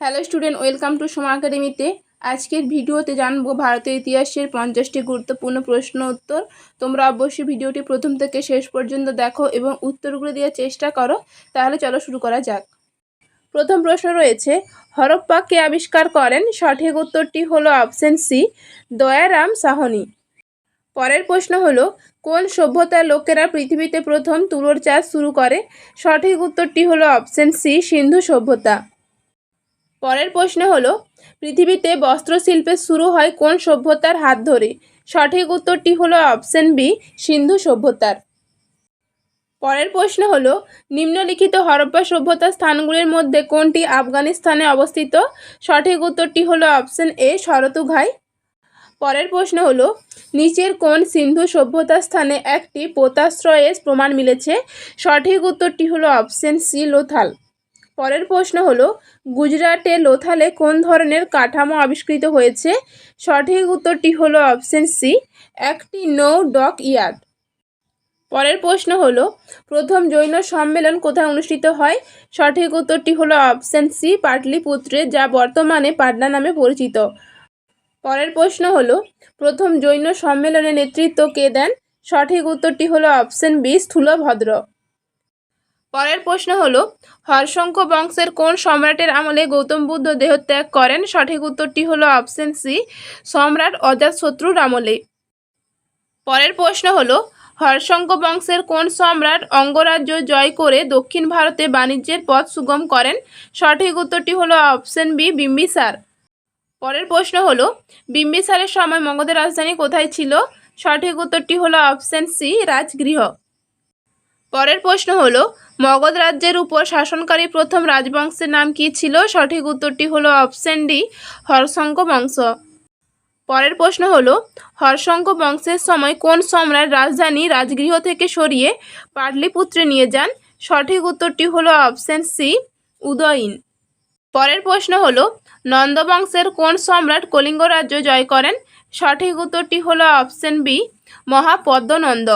Hello student welcome to Soma একাডেমিতে আজকের ভিডিওতে জানব ভারতের ইতিহাসের পঞ্চাশটি গুরুত্বপূর্ণ প্রশ্ন উত্তর। তোমরা অবশ্যই ভিডিওটি প্রথম থেকে শেষ পর্যন্ত দেখো এবং উত্তরগুলো দেওয়ার চেষ্টা করো। তাহলে চলো শুরু করা যাক। প্রথম প্রশ্ন রয়েছে, হরপ্পা কে আবিষ্কার করেন? সঠিক উত্তরটি হলো অপশন সি দয়ারাম সাহনি। পরের প্রশ্ন হলো, কোন সভ্যতার লোকেরা পৃথিবীতে প্রথম তুলোর চাষ শুরু করে? সঠিক উত্তরটি হলো অপশন সি সিন্ধু সভ্যতা। পরের প্রশ্ন হলো, পৃথিবীতে বস্ত্রশিল্পের শুরু হয় কোন সভ্যতার হাত ধরে? সঠিক উত্তরটি হলো অপশন বি, সিন্ধু সভ্যতার। পরের প্রশ্ন হলো, নিম্নলিখিত হরপ্পা সভ্যতার স্থানগুলির মধ্যে কোনটি আফগানিস্তানে অবস্থিত? সঠিক উত্তরটি হলো অপশন এ শরতুঘাই পরের প্রশ্ন হলো, নিচের কোন সিন্ধু সভ্যতার স্থানে একটি পোতাশ্রয়ের প্রমাণ মিলেছে? সঠিক উত্তরটি হলো অপশন সি, লোথাল। পরের প্রশ্ন হলো, গুজরাটে লোথালে কোন ধরনের কাঠামো আবিষ্কৃত হয়েছে? সঠিক উত্তরটি হলো অপশন সি, একটি নৌ ডক ইয়ার্ড পরের প্রশ্ন হলো, প্রথম জৈন সম্মেলন কোথায় অনুষ্ঠিত হয়? সঠিক উত্তরটি হলো অপশন সি, পাটলিপুত্রে, যা বর্তমানে পাটনা নামে পরিচিত। পরের প্রশ্ন হলো, প্রথম জৈন সম্মেলনে নেতৃত্ব কে দেন? সঠিক উত্তরটি হলো অপশন বি, স্থূলভদ্র। পরের প্রশ্ন হল হর্ষঙ্ক বংশের কোন সম্রাটের আমলে গৌতম বুদ্ধ দেহত্যাগ করেন? সঠিক উত্তরটি হলো অপশন সি, সম্রাট অজাতশত্রুর আমলে পরের প্রশ্ন হল হর্ষঙ্ক বংশের কোন সম্রাট অঙ্গরাজ্য জয় করে দক্ষিণ ভারতে বাণিজ্যের পথ সুগম করেন? সঠিক উত্তরটি হলো অপশন বি, বিম্বিসার। পরের প্রশ্ন হল, বিম্বিসারের সময় মগধের রাজধানী কোথায় ছিল? সঠিক উত্তরটি হলো অপশন সি, রাজগৃহ। পরের প্রশ্ন হলো, মগধ রাজ্যের উপর শাসনকারী প্রথম রাজবংশের নাম কী ছিল? সঠিক উত্তরটি হলো অপশন ডি হর্ষঙ্ক বংশ। পরের প্রশ্ন হলো হর্ষঙ্ক বংশের সময় কোন সম্রাট রাজধানী রাজগৃহ থেকে সরিয়ে পাটলিপুত্রে নিয়ে যান? সঠিক উত্তরটি হলো অপশন সি, উদয়ীন। পরের প্রশ্ন হলো, নন্দবংশের কোন সম্রাট কলিঙ্গ রাজ্য জয় করেন? সঠিক উত্তরটি হলো অপশন বি, মহাপদ্মনন্দ।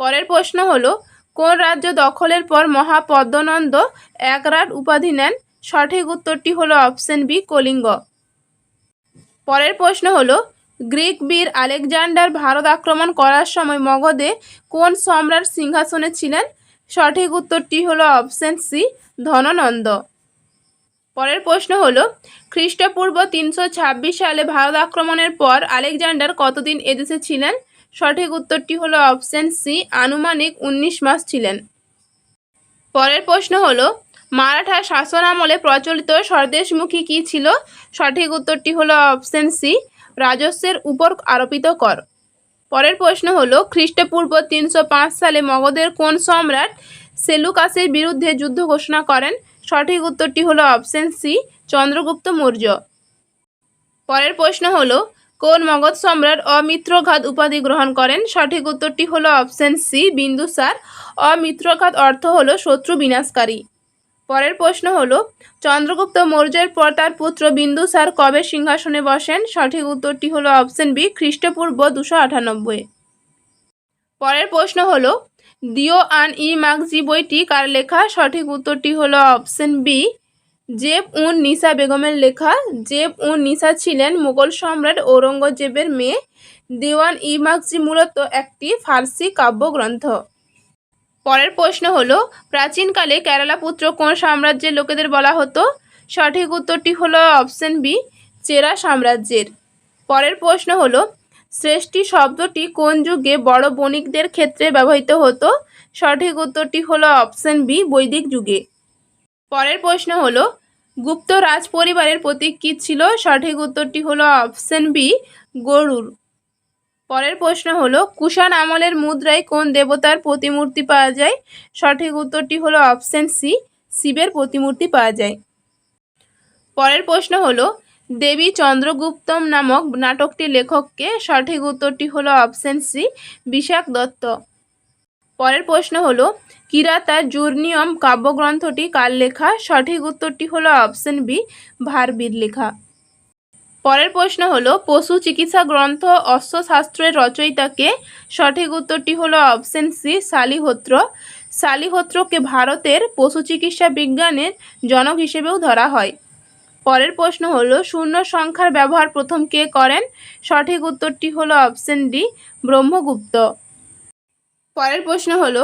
পরের প্রশ্ন হলো কোন রাজ্য দখলের পর মহাপদ্মনন্দ একরাট উপাধি নেন? সঠিক উত্তরটি হলো অপশন বি, কলিঙ্গ। পরের প্রশ্ন হলো, গ্রিক বীর আলেকজান্ডার ভারত আক্রমণ করার সময় মগধে কোন সম্রাট সিংহাসনে ছিলেন? সঠিক উত্তরটি হলো অপশন সি, ধননন্দ। পরের প্রশ্ন হল, খ্রিস্টপূর্ব তিনশো ছাব্বিশ সালে ভারত আক্রমণের পর আলেকজান্ডার কতদিন এদেশে ছিলেন? সঠিক উত্তরটি হলো অপশন সি, আনুমানিক উনিশ মাস ছিলেন। পরের প্রশ্ন হলো মারাঠা শাসন আমলে প্রচলিত স্বদেশমুখী কী ছিল? সঠিক উত্তরটি হলো অপশন সি, রাজস্বের উপর আরোপিত কর। পরের প্রশ্ন হলো, খ্রিস্টপূর্ব তিনশো পাঁচ সালে মগধের কোন সম্রাট সেলুকাসের বিরুদ্ধে যুদ্ধ ঘোষণা করেন? সঠিক উত্তরটি হলো অপশন সি, চন্দ্রগুপ্ত মৌর্য। পরের প্রশ্ন হলো কোন মগধ সম্রাট অমিত্রঘাত উপাধি গ্রহণ করেন? সঠিক উত্তরটি হলো অপশন সি বিন্দুসার অমিত্রঘাত অর্থ হলো শত্রু বিনাশকারী। পরের প্রশ্ন হলো, চন্দ্রগুপ্ত মৌর্যের পর তার পুত্র বিন্দুসার কবে সিংহাসনে বসেন? সঠিক উত্তরটি হলো অপশন বি, খ্রিস্টপূর্ব দুশো আটানব্বই। পরের প্রশ্ন হলো, দিও আন ই মাগজি বইটি কার লেখা? সঠিক উত্তরটি হলো অপশন বি জেব উন নিসা বেগমের লেখা, জেব উন নিসা ছিলেন মুঘল সম্রাট ঔরঙ্গজেবের মেয়ে। দেওয়ান ই মূলত একটি ফার্সি কাব্যগ্রন্থ। পরের প্রশ্ন হলো, প্রাচীনকালে কেরালা পুত্র কোন সাম্রাজ্যের লোকেদের বলা হতো? সঠিক উত্তরটি হলো অপশন বি, চেরা সাম্রাজ্যের। পরের প্রশ্ন হলো, শ্রেষ্ঠী শব্দটি কোন যুগে বড় বণিকদের ক্ষেত্রে ব্যবহৃত হতো? সঠিক উত্তরটি হলো অপশন বি, বৈদিক যুগে। পরের প্রশ্ন হলো গুপ্ত রাজ পরিবারের প্রতীক কী ছিল? সঠিক উত্তরটি হলো অপশন বি গরুর পরের প্রশ্ন হলো, কুষাণ আমলের মুদ্রায় কোন দেবতার প্রতিমূর্তি পাওয়া যায়? সঠিক উত্তরটি হলো অপশন সি, শিবের প্রতিমূর্তি পাওয়া যায়। পরের প্রশ্ন হলো, দেবী চন্দ্রগুপ্তম নামক নাটকটির লেখককে সঠিক উত্তরটি হলো অপশন সি বিশাখ দত্ত। পরের প্রশ্ন হলো কিরাতা জুর্নিয়ম কাব্যগ্রন্থটি কার লেখা? সঠিক উত্তরটি হলো অপশন বি ভারবীর লেখা। পরের প্রশ্ন হলো, পশু চিকিৎসা গ্রন্থ অশ্বশাস্ত্রের রচয়িতাকে সঠিক উত্তরটি হলো অপশন সি, শালিহোত্র। শালিহোত্রকে ভারতের পশু চিকিৎসা বিজ্ঞানের জনক হিসেবেও ধরা হয়। পরের প্রশ্ন হলো, শূন্য সংখ্যার ব্যবহার প্রথম কে করেন? সঠিক উত্তরটি হলো অপশন ডি, ব্রহ্মগুপ্ত। পরের প্রশ্ন হল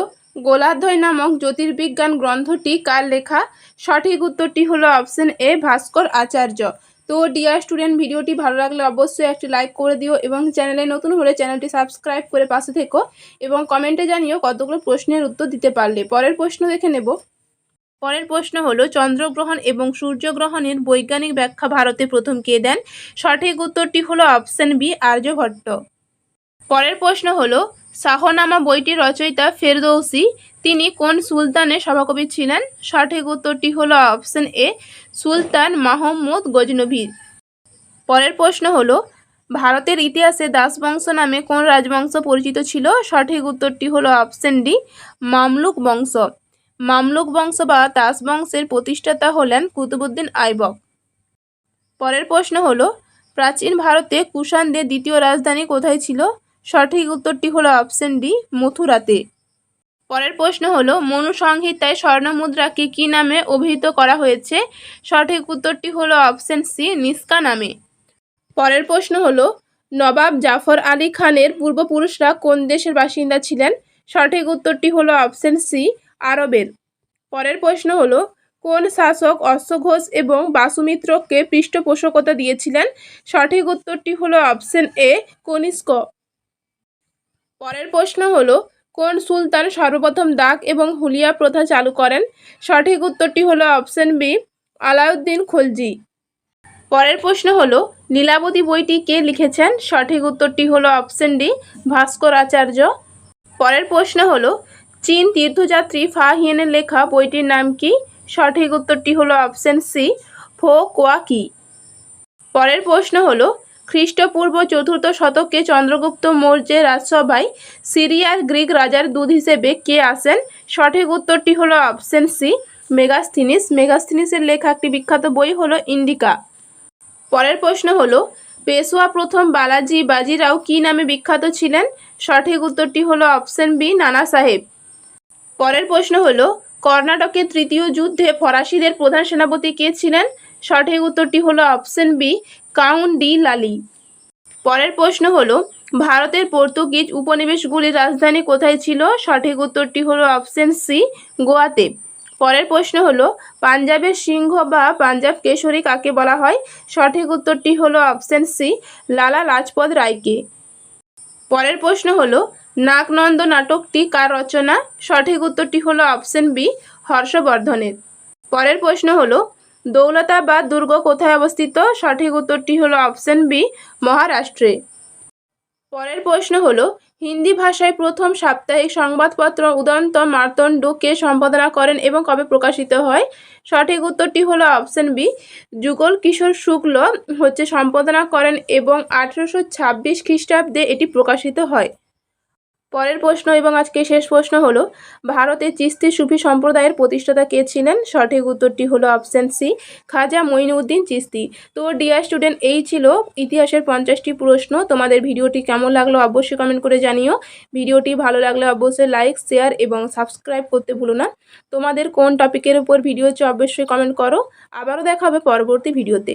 গোলাধ্বয় নামক জ্যোতির্বিজ্ঞান গ্রন্থটি কার লেখা? সঠিক উত্তরটি হলো অপশন এ, ভাস্কর আচার্য। তো ডিয়ার স্টুডেন্ট ভিডিওটি ভালো লাগলে অবশ্যই একটি লাইক করে দিও এবং চ্যানেলে নতুন হলে চ্যানেলটি সাবস্ক্রাইব করে পাশে থেকো এবং কমেন্টে জানিও কতগুলো প্রশ্নের উত্তর দিতে পারলে। পরের প্রশ্ন দেখে নেব। পরের প্রশ্ন হলো, চন্দ্রগ্রহণ এবং সূর্যগ্রহণের বৈজ্ঞানিক ব্যাখ্যা ভারতে প্রথম কে দেন? সঠিক উত্তরটি হলো অপশন বি আর্যভট্ট পরের প্রশ্ন হলো শাহনামা বইটির রচয়িতা ফেরদৌসি। তিনি কোন সুলতানের সভাকবি ছিলেন? সঠিক উত্তরটি হলো অপশন এ, সুলতান মাহমুদ গজনভীর পরের প্রশ্ন হলো, ভারতের ইতিহাসে দাসবংশ নামে কোন রাজবংশ পরিচিত ছিল? সঠিক উত্তরটি হলো অপশন ডি, মামলুক বংশ। মামলুক বংশ বা দাস বংশের প্রতিষ্ঠাতা হলেন কুতুবুদ্দিন আইবক। পরের প্রশ্ন হলো, প্রাচীন ভারতে কুষাণদের দ্বিতীয় রাজধানী কোথায় ছিল? সঠিক উত্তরটি হলো অপশন ডি, মথুরাতে। পরের প্রশ্ন হলো, মনু সংহিতায় স্বর্ণ মুদ্রাকে কী নামে অভিহিত করা হয়েছে? সঠিক উত্তরটি হলো অপশন সি, নিস্কা নামে। পরের প্রশ্ন হলো, নবাব জাফর আলী খানের পূর্বপুরুষরা কোন দেশের বাসিন্দা ছিলেন? সঠিক উত্তরটি হলো অপশন সি, আরবের। পরের প্রশ্ন হলো, কোন শাসক অশ্বঘোষ এবং বাসুমিত্রকে পৃষ্ঠপোষকতা দিয়েছিলেন? সঠিক উত্তরটি হলো অপশন এ, কনিষ্ক। পরের প্রশ্ন হলো, কোন সুলতান সর্বপ্রথম দাগ এবং হুলিয়া প্রথা চালু করেন? সঠিক উত্তরটি হলো অপশন বি, আলাউদ্দিন খলজি। পরের প্রশ্ন হলো, লীলাবতী বইটি কে লিখেছেন? সঠিক উত্তরটি হলো অপশন ডি, ভাস্কর আচার্য। পরের প্রশ্ন হলো, চীন তীর্থযাত্রী ফা হিয়েনের লেখা বইটির নাম কি? সঠিক উত্তরটি হলো অপশন সি, ফো কোয়া কি। পরের প্রশ্ন হলো খ্রিস্টপূর্ব চতুর্থ শতকে চন্দ্রগুপ্ত মৌর্যের রাজসভায় সিরিয়ার গ্রিক রাজার দুধ হিসেবে কে আসেন সঠিক উত্তরটি হলো অপশন সি, মেগাস্থিনিস। মেগাস্থিনিসের লেখা একটি বিখ্যাত বই হলো ইন্ডিকা। পরের প্রশ্ন হলো পেশোয়া প্রথম বালাজি বাজিরাও কী নামে বিখ্যাত ছিলেন? সঠিক উত্তরটি হলো অপশন বি, নানা সাহেব। পরের প্রশ্ন হলো, কর্ণাটকের তৃতীয় যুদ্ধে ফরাসিদের প্রধান সেনাপতি কে ছিলেন? সঠিক উত্তরটি হলো option B count de Lally পরের প্রশ্ন হলো, ভারতের পর্তুগিজ উপনিবেশগুলির রাজধানী কোথায় ছিল? সঠিক উত্তরটি হলো অপশন সি, গোয়াতে। পরের প্রশ্ন হলো, পাঞ্জাবের সিংহ বা পাঞ্জাব কেশরী কাকে বলা হয়? সঠিক উত্তরটি হলো অপশন সি, লালা লাজপত রায়কে। পরের প্রশ্ন হলো, নাগনন্দ নাটকটি কার রচনা? সঠিক উত্তরটি হলো অপশন বি, হর্ষবর্ধনের। পরের প্রশ্ন হলো দৌলতাবাদ দুর্গ কোথায় অবস্থিত? সঠিক উত্তরটি হলো অপশন বি, মহারাষ্ট্রে। পরের প্রশ্ন হলো, হিন্দি ভাষায় প্রথম সাপ্তাহিক সংবাদপত্র উদন্ত মার্তণ্ড কে সম্পাদনা করেন এবং কবে প্রকাশিত হয়? সঠিক উত্তরটি হলো অপশন বি, যুগল কিশোর শুক্ল হচ্ছে সম্পাদনা করেন এবং আঠেরোশো ছাব্বিশ খ্রিস্টাব্দে এটি প্রকাশিত হয়। পরের প্রশ্ন এবং আজকে শেষ প্রশ্ন হলো, ভারতের চিস্তি সুফি সম্প্রদায়ের প্রতিষ্ঠাতা কে ছিলেন? সঠিক উত্তরটি হলো অপশান সি, খাজা মঈনুদ্দিন চিস্তি। তো ডিয়ার স্টুডেন্ট এই ছিল ইতিহাসের পঞ্চাশটি প্রশ্ন। তোমাদের ভিডিওটি কেমন লাগল অবশ্যই কমেন্ট করে জানিও। ভিডিওটি ভালো লাগলে অবশ্যই লাইক শেয়ার এবং সাবস্ক্রাইব করতে ভুলো না। তোমাদের কোন টপিকের উপর ভিডিও হচ্ছে অবশ্যই কমেন্ট করো। আবারও দেখা হবে পরবর্তী ভিডিওতে